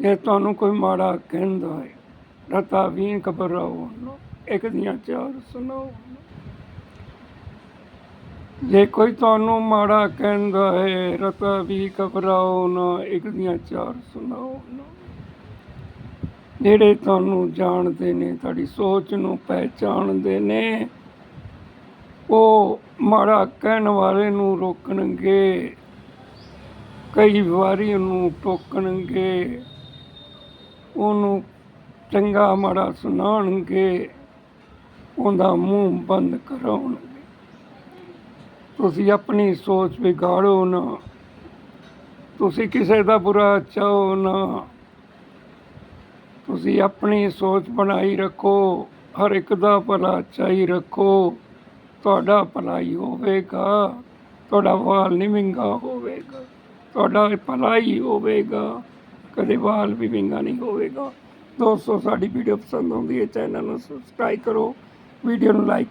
ਜੇ ਤੁਹਾਨੂੰ ਕੋਈ ਮਾੜਾ ਕਹਿੰਦਾ ਹੈ, ਰਤਾ ਵੀ ਘਬਰਾਓ ਨਾ। ਇੱਕ ਦੀਆਂ ਚਾਰ ਸੁਣਾਓ ਜੇ ਕੋਈ ਤੁਹਾਨੂੰ ਮਾੜਾ ਕਹਿੰਦਾ ਹੈ, ਰਤਾ ਵੀ ਘਬਰਾਓ ਨਾ। ਇੱਕ ਦੀਆਂ ਚਾਰ ਸੁਣਾਓ ਨਾ। ਜਿਹੜੇ ਤੁਹਾਨੂੰ ਜਾਣਦੇ ਨੇ, ਤੁਹਾਡੀ ਸੋਚ ਨੂੰ ਪਹਿਚਾਣਦੇ ਨੇ, ਉਹ ਮਾੜਾ ਕਹਿਣ ਵਾਲੇ ਨੂੰ ਰੋਕਣਗੇ। ਕਈ ਵਾਰੀ ਉਹਨੂੰ ਟੋਕਣਗੇ। ਉਹਨੂੰ ਚੰਗਾ ਮਾੜਾ ਸੁਣਾਉਣਗੇ, ਉਹਦਾ ਮੂੰਹ ਬੰਦ ਕਰਾਉਣਗੇ। ਤੁਸੀਂ ਆਪਣੀ ਸੋਚ ਵਿਗਾੜੋ ਨਾ। ਤੁਸੀਂ ਕਿਸੇ ਦਾ ਬੁਰਾ ਚਾਹੋ ਨਾ। ਤੁਸੀਂ ਆਪਣੀ ਸੋਚ ਬਣਾਈ ਰੱਖੋ। ਹਰ ਇੱਕ ਦਾ ਭਲਾ ਚਾਹੀ ਰੱਖੋ। ਤੁਹਾਡਾ ਭਲਾ ਹੀ ਹੋਵੇਗਾ। ਤੁਹਾਡਾ ਵਾਲ ਨਹੀਂ ਵਿੰਗਾ ਹੋਵੇਗਾ। ਤੁਹਾਡਾ ਭਲਾ ਹੀ ਹੋਵੇਗਾ। ਕਦੇ ਵਾਲ ਵੀ ਵਿੰਗਾ ਨਹੀਂ ਹੋਵੇਗਾ। ਦੋਸਤੋ, ਸਾਡੀ ਵੀਡੀਓ ਪਸੰਦ ਆਉਂਦੀ ਹੈ ਚੈਨਲ ਨੂੰ ਸਬਸਕ੍ਰਾਈਬ ਕਰੋ ਵੀਡੀਓ ਨੂੰ ਲਾਈਕ